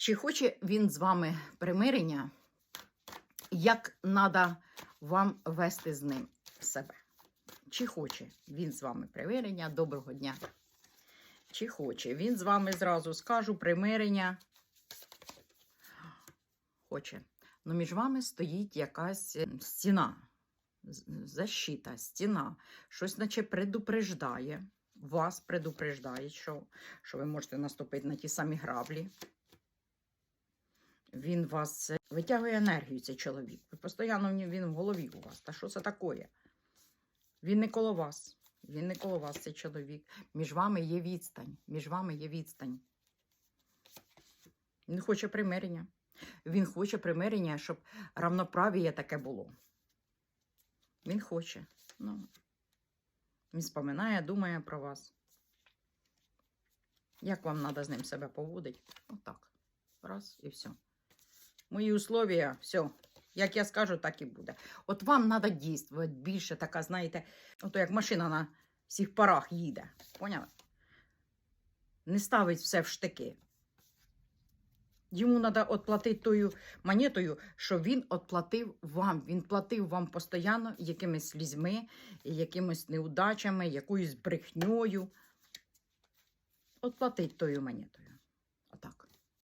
Чи хоче він з вами примирення? Як треба вам вести з ним себе? Чи хоче він з вами примирення? Доброго дня. Чи хоче він з вами зразу скажу примирення? Хоче. Ну, між вами стоїть якась е, стіна, защита, стіна. Щось, наче предупреждає. Вас предупреждає, що, що ви можете наступити на ті самі граблі. Він вас витягує енергію, цей чоловік. Ви постійно він в голові у вас. Та що це таке? Він не коло вас. Він не коло вас, цей чоловік. Між вами є відстань. Між вами є відстань. Він хоче примирення. Він хоче примирення, щоб равноправіє таке було. Він хоче. Ну, він споминає, думає про вас. Як вам треба з ним себе поводити? Отак. Раз і все. Мої условия, все. Як я скажу, так і буде. От вам треба дійствувати більше така, знаєте, ото як машина на всіх парах їде. Поняли? Не ставить все в штики. Йому треба відплатити тою монетою, що він відплатив вам. Він платив вам постійно якимись слізьми, якимись неудачами, якоюсь брехньою. Отплатить тою монетою.